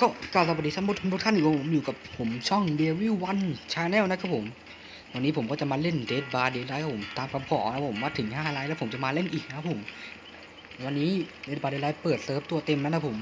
ก็กล่าวสวัสดีท่านผู้ชมทุกท่านอยู่กับผมอยู่กับผมช่อง d e v i l One Channel นะครับผม วันนี้ผมก็จะมาเล่น Dead Bar Dead Light ครับผมตามคำขอนะครับผมมาถึง5ไลฟ์แล้วผมจะมาเล่นอีกนะครับผม วันนี้ Dead Bar Dead Light เปิดเซิร์ฟตัวเต็มแล้วนะผม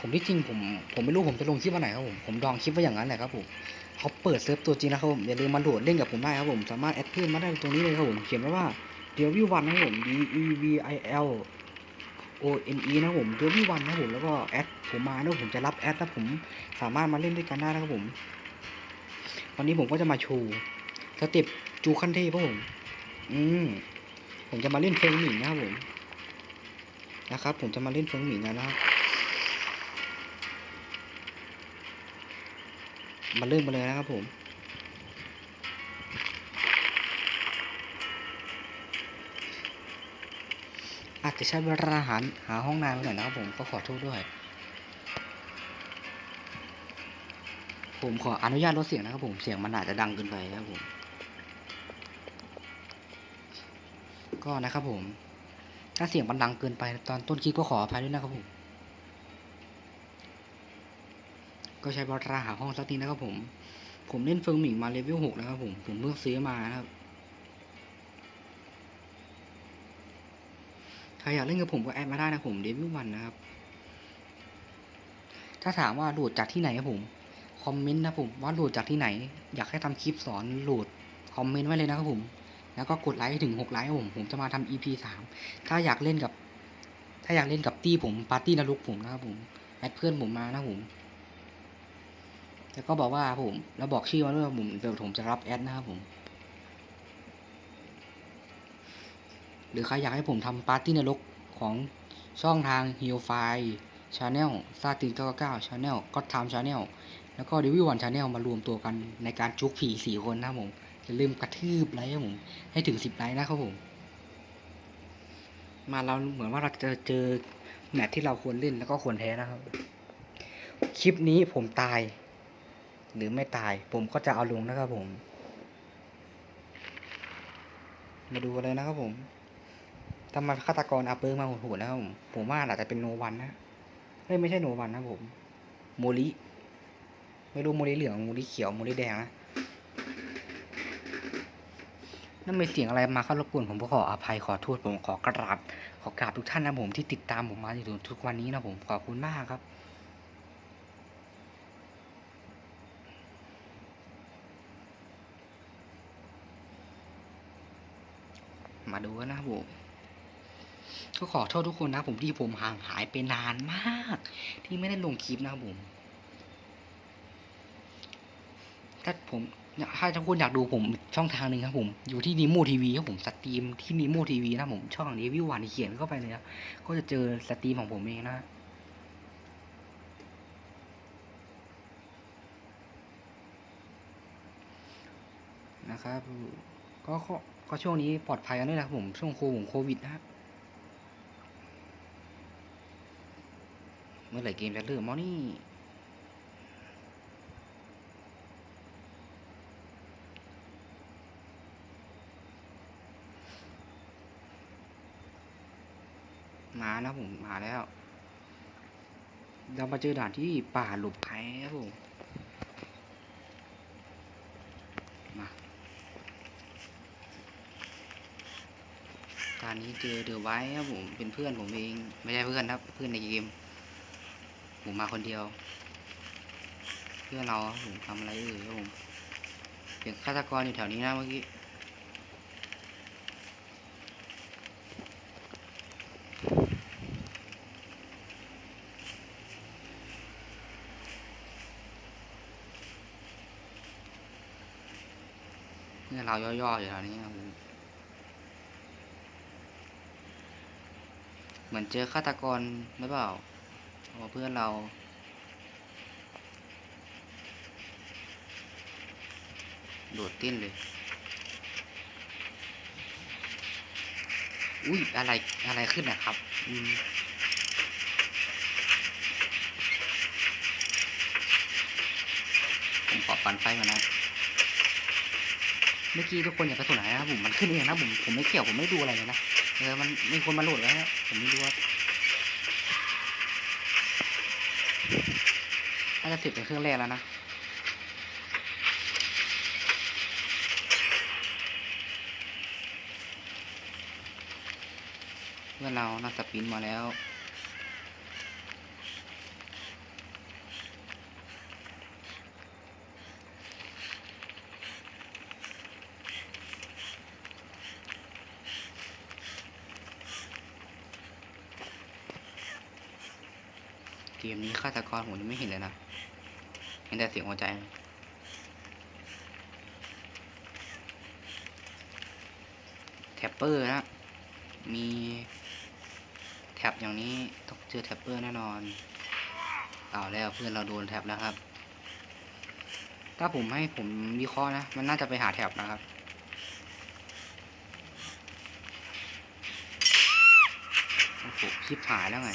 ผมที่จริงผมผมไม่รู้ผมจะลงคลิปวันไหนครับผมผมดองคลิปไว้อย่างนั้นแหละครับผมเขาเปิดเซิร์ฟตัวจริงนะครับผมอย่าลืมมาโหลดเล่นกับผมได้ครับผมสามารถแอดเพื่อนมาได้ตรงนี้เลยครับผมเขียนไว้ว่า d e v i l One นะครับผม D E V I L O N E นะผม d e v i l One นะผมแล้วก็แอดผมมาแล้วผมจะรับแอดแล้วผมสามารถมาเล่นด้วยกันได้นะครับผม วันนี้ผมก็จะมาโชว์สเต็ปจูคันเทพครับผม อืมผมจะมาเล่นเฟิงหมิงนะครับผม นะครับ ผมจะมาเล่นเฟิงหมิงกันนะครับมาเริ่มมาเลยนะครับผม อาจจะใช้เวลาหาหาห้องน้ำหน่อยนะครับผมก็ขอโทษด้วย ผมขออนุญาตลดเสียงนะครับผมเสียงมันอาจจะดังเกินไปนะครับผม ก็นะครับผม ถ้าเสียงมันดังเกินไปตอนต้นคลิปก็ขออภัยด้วยนะครับผม ก็ใช้เวลาหาห้องสักทีนะครับผม ผมเล่นเฟิงหมิงมาเลเวลหกแล้วครับผมผมเพิ่งซื้อมานะครับ ใค รอยากเล่นกับผมก็แอดมาได้นะผมเดวิวันนะครับ ถ้าถามว่าโหลดจากที่ไหนครับผม คอมเมนต์นะผมว่าโหลดจากที่ไหน อยากให้ทำคลิปสอนโหลดคอมเมนต์ไว้เลยนะครับผม แล้วก็กดไลค์ถึงหกไลค์ผม ผมจะมาทำ EP สามถ้าอยากเล่นกับ ถ้าอยากเล่นกับตี้ผมปาร์ตี้นรกผมนะครับผมแอดเพื่อนผมมานะผมแล้วก็บอกว่าผม แล้วบอกชื่อมาด้วยว่าผมเดี๋ยวผมจะรับแอดนะครับผม หรือใครอยากให้ผมทำปาร์ตี้นรกของช่องทาง h e a l f i Channel ซาติน99 Channel ก็ทำ Channel แล้วก็ d e v i l One Channel มารวมตัวกันในการจุกผีสี่คนนะครับผมอย่าลืมกระทืบไลค์ผม ให้ถึง10ไลค์นะครับผม มาเราเหมือนว่าเราจะเจอแมตช์ที่เราควรเล่นแล้วก็ควรแพ้นะครับ คลิปนี้ผมตาย หรือไม่ตาย ผมก็จะเอาลงนะครับผม มาดูกันเลยนะครับผม ถ้ามฆาตกรอาเปิร์มาโหดๆนะครับผมผมว่าอาจจะเป็นโนวันนะเฮ้ยไม่ใช่โนวันนะผมโมลิไม่รู้โมลิเหลืองโมลิเขียวโมลิแดงนะนั่นเป็นเสียงอะไรมาเข้ารบกวนผมก็ขออภัยขอโทษผมขอกราบขอกราบทุกท่านนะผมที่ติดตามผมมาจนถึงทุกวันนี้นะผมขอบคุณมากครับมาดูกันนะครับผม ก็ขอโทษทุกคนนะผมที่ผมห่างหายไปนานมาก ที่ไม่ได้ลงคลิปนะครับผมถ้าผมถ้าทุกคนอยากดูผมช่องทางหนึ่งครับผมอยู่ที่นิโมทีวีครับผมสตรีมที่นิโมทีวีนะผมช่องนี้วิววันเขียนเข้าไปเลยนะก็จะเจอสตรีมของผมเองนะนะครับก็ก็ช่วงนี้ปลอดภัยกันด้วยนะครับผมช่วงโควิดโควิดนะครับ เมื่อไหร่เกมจะเริ่มมอนี่มานะผมมาแล้ว เรามาเจอด่านที่ป่าหลบภัยครับผมมาตอนนี้เจอเดือไว้ครับผมเป็นเพื่อนผมเอง ไม่ใช่เพื่อนครับ เพื่อนในเกม ผมมาคนเดียว เพื่อเราผมทำอะไรเอ่ยครับผมเสียงฆาตกรอยู่แถวนี้นะเมื่อกี้เพื่อนเราย่อๆอยู่แถวนี้ครับเหมือนเจอฆาตกรหรือเปล่า เพราะว่าเพื่อนเรา โดดเต้นเลย อุ้ยอะไรอะไรขึ้นนะครับ อืมผมขอปันไฟก่อนนะ เมื่อกี้ทุกคนอย่าไปสนใจนะครับผม มันขึ้นเองนะผม ผมไม่เกี่ยว ผมไม่ดูอะไรเลยนะ เออ มันมีคนมาโหลดแล้วนะผมไม่รู้ว่า จะเสร็จเป็นเครื่องแรกแล้วนะเพื่อนเราน่าสปินมาแล้วเกมนี้ฆาตกรผมยังไม่เห็นเลยนะ เห็นแต่เสียงหัวใจ แท็ปเปอร์นะ มีแท็บอย่างนี้ต้องเจอแท็ปเปอร์แน่นอนเอาแล้วเพื่อนเราโดนแท็บแล้วครับ ถ้าผมให้ผมวิเคราะห์นะ มันน่าจะไปหาแท็บนะครับ โอ้โหชิบหายแล้วไง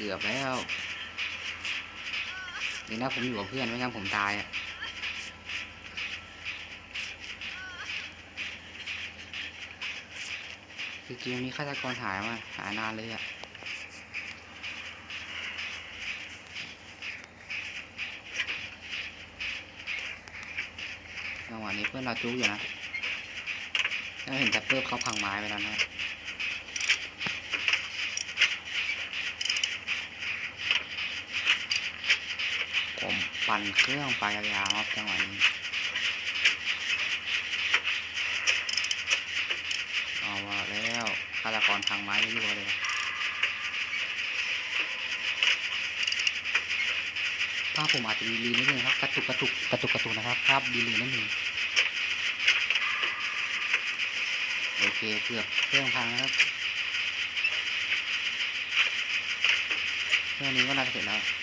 เกือบแล้วดีนะผมอยู่กับเพื่อนไม่งั้นผมตายอะคือเกมนี้ฆาตกรหายมาหานานเลยอะจังหวะนี้เพื่อนเราจุกอยู่นะแล้วเห็นแต่เพิ่มเขาพังไม้ไปแล้วนะ ผม ปั่นเครื่องไปยาวๆครับจังหวะนี้เอาว่าแล้วฆาตกรทางไม้ไม่วเลยภาพผมอาจจะดีลีนิดนึงครับกระตุกกระตุกกระตุกกระตุกนะครับภาพดีลีนิดนึงโอเคเกือบเครื่องพังนะครับเครื่องนี้ก็น่าจะเสร็จแล้ว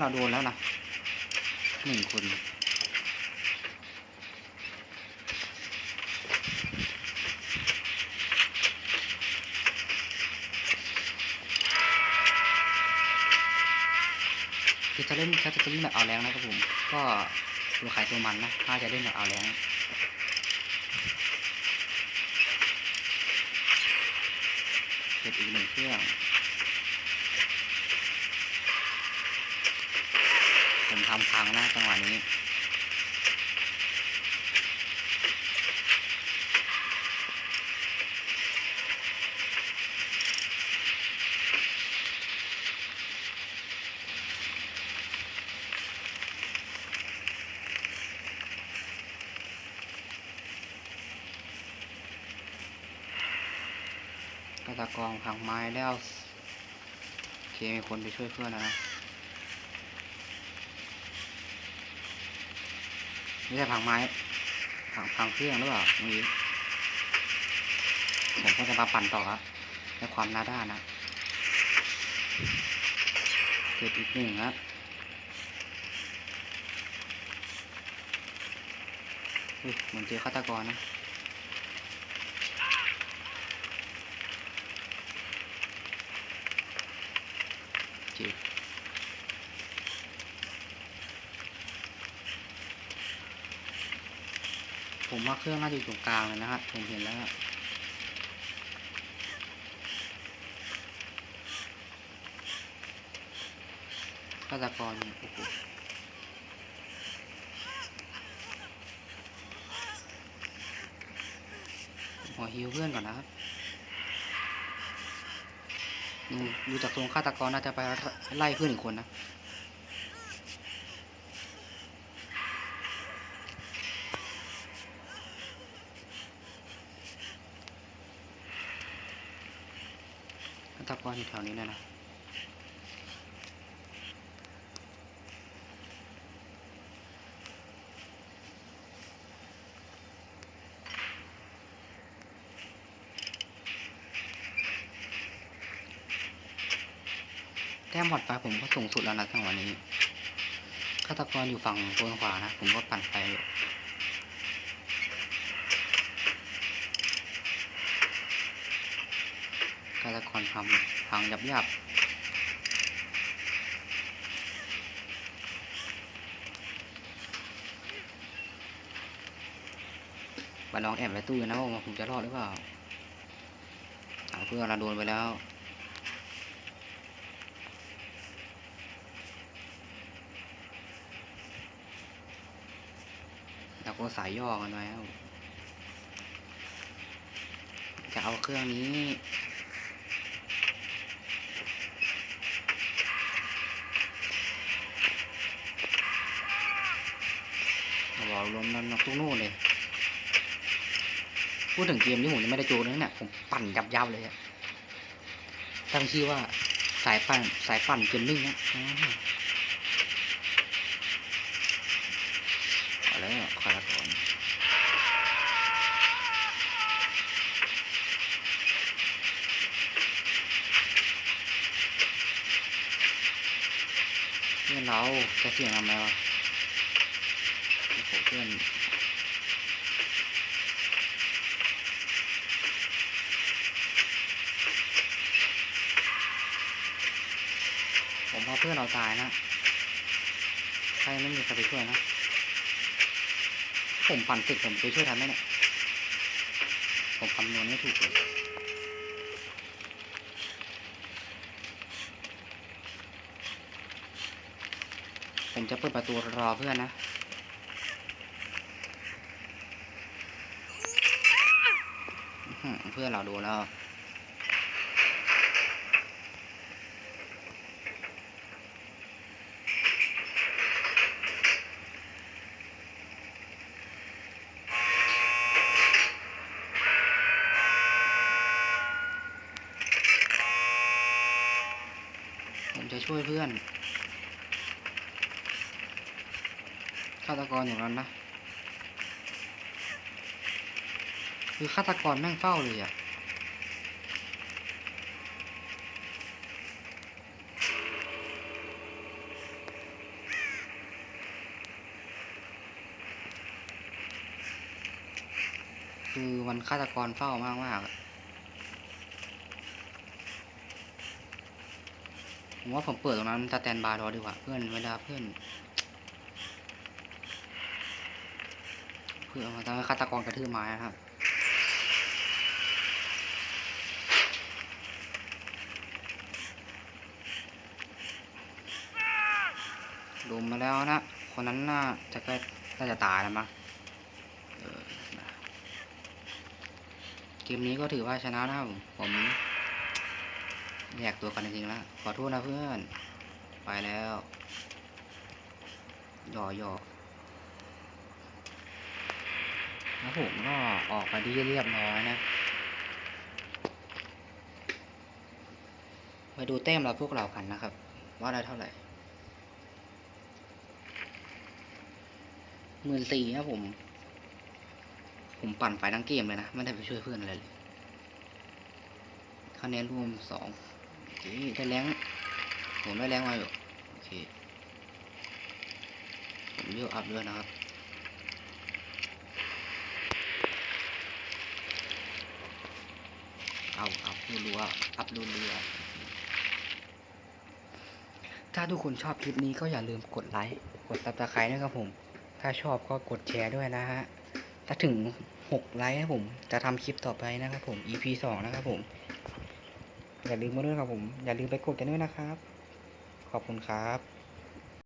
เราโดนแล้วนะหนึ่งคนคือจะเล่นถ้าจะเล่นแบบเอาแรงนะครับผม ก็ตัวใครตัวมันนะ ถ้าจะเล่นแบบเอาแรงเก็บอีกหนึ่งเครื่อง ผมทำพังนะจังหวะนี้กระตากองพังไม้แล้ว โอเคมีคนไปช่วยเพื่อนแล้วนะ ไม่ใช่พังไม้พังพังเครื่องหรือเปล่าเมื่อกี้ผมก็จะมาปั่นต่อครับในความหน้าด้านนะเก็บอีกหนึ่งครับเฮ้ยเหมือนเจอฆาตกรนะเจ็บ ผมว่าเครื่องน่าจะอยู่ตรงกลางเลยนะครับผมเห็นแล้วฆาตกรเนี่ยโอ้โหขอฮิวเพื่อนก่อนนะครับดูดูจากทรงฆาตกรน่าจะไปไล่เพื่อนอีกคนนะ ฆาตกรอยู่แถวนี้น่นะแต้มหมดไปผมก็สูงสุดแล้วนะจังหวะนี้ฆาตกรอยู่ฝั่งบนขวานะ ผมก็ปั่นไปอยู่าตกรทำพังยับยับมาลองแอบในตู้กันนะว่าผมจะรอดหรือเปล่าเอาเพื่อเราโดนไปแล้วแล้วก็สายย่อกันไว้จะเอาเครื่องนี้ เรารวมนั้นมาตู้นู่นเลย พูดถึงเกมที่ผมยังไม่ได้โจนเลยเนี่ยผมปั่นยับยับเลยอะตั้งชื่อว่าสายปั่นสายปั่นเกมมิ่งนะอ๋อเอาแล้วคอละก่อนเพื่อนเราจะเสียงทำไมวะ โอ้โหเพื่อนผมว่าเพื่อนเราตายนะใครไม่มีใครไปช่วยนะ ผมปั่นติดผมไปช่วยทันไหมเนี่ย ผมคำนวณไม่ถูกเลยผมจะเปิดประตูรอเพื่อนนะ อื้อหือ เพื่อเราดนแล้ว ผมจะช่วยเพื่อนฆาตกรอย่างนั้นนะ คือฆาตกรแม่งเฝ้าเลยอะคือมันฆาตกรเฝ้ามากมากผมว่าผมเปิดตรงนั้นสแตนบายรอดีกว่าเพื่อนเวลาเพื่อน เพื่อมาทำให้ฆาตกรกระทืบไม้นะครับ ลุ มมาแล้วนะ คนนั้นน่าจะก็น่าจะตายแล้วมั้งเกมนี้ก็ถือว่าชนะนะครับผมแยกตัวกันจริงๆแล้วขอโทษนะเพื่อน ไปแล้วหย่อหย่อแล้วผมก็ออกมาดีเรียบร้อยนะมาดูแต้มเราพวกเรากันนะครับ ว่าได้เท่าไหร่ หมื่นสี่นะผม ผมปั่นไฟทั้งเกมเลยนะ ไม่ได้ไปช่วยเพื่อนอะไรเลยคะแนนรวมสองโอเคได้แรงผมได้แรงมาอยู่โอเคผมเลือกอัพด้วยนะครับเอาอัพรัวอัพรัวถ้าทุกคนชอบคลิปนี้ก็อย่าลืมกดไลค์ กดติดตามนะครับผม ถ้าชอบก็กดแชร์ด้วยนะฮะ ถ้าถึง 6 ไลค์นะผม จะทำคลิปต่อไปนะครับผม EP 2 นะครับผม อย่าลืมมาด้วยครับผม อย่าลืมไปกดกันด้วยนะครับ ขอบคุณครับ